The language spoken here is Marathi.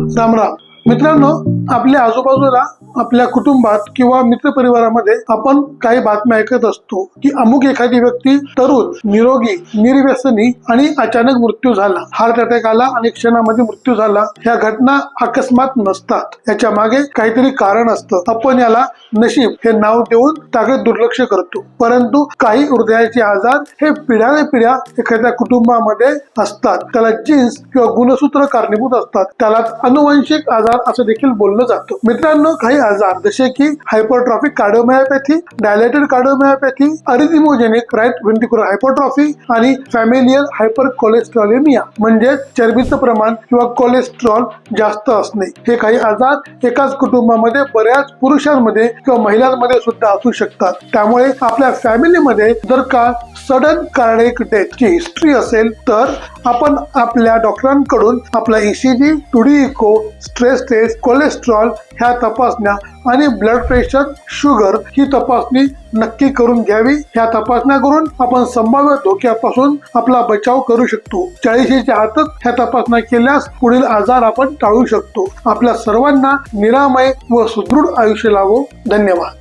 राम राम मित्रांनो आपल्या आजूबाजूला आपल्या कुटुंबात किंवा मित्रपरिवारामध्ये आपण काही बातम्या ऐकत असतो की अमुक एखादी व्यक्ती तरुण निरोगी निर्व्यसनी आणि अचानक मृत्यू झाला. हार्ट अटॅक आला आणि क्षणामध्ये मृत्यू झाला. ह्या घटना अकस्मात नसतात. याच्या मागे काहीतरी कारण असतं. आपण याला नशीब हे नाव देऊन त्याकडे दुर्लक्ष करतो. परंतु काही हृदयाचे आजार हे पिढ्याने पिढ्या एखाद्या कुटुंबामध्ये असतात. त्याला जीन्स किंवा गुणसूत्र कारणीभूत असतात. त्याला अनुवंशिक आजार असं देखील बोललं जातं. मित्रांनो काही आजार जसे की hypertrophic cardiomyopathy dilated cardiomyopathy arrhythmogenic right ventricular hypertrophy आणि फॅमिलियल हायपर कोलेस्ट्रॉलेमिया म्हणजे चरबीचं प्रमाण किंवा कोलेस्ट्रॉल जास्त असणे. हे काही आजार एकाच कुटुंबामध्ये बऱ्याच पुरुषांमध्ये किंवा महिलांमध्ये सुद्धा असू शकतात. त्यामुळे आपल्या फॅमिलीमध्ये जर का सडन कार्डिक डेथची हिस्ट्री असेल तर आपण आपल्या डॉक्टरांकडून आपला ECG two D echo stress test cholesterol ह्या तपासण्या आणि ब्लड प्रेशर शुगर ही तपासणी नक्की करून घ्यावी. ह्या तपासण्या करून आपण संभाव्य धोक्यापासून आपला बचाव करू शकतो. चाळीशीच्या आतच ह्या तपासण्या केल्यास पुढील आजार आपण टाळू शकतो. आपल्या सर्वांना निरामय व सुदृढ आयुष्य लावो धन्यवाद.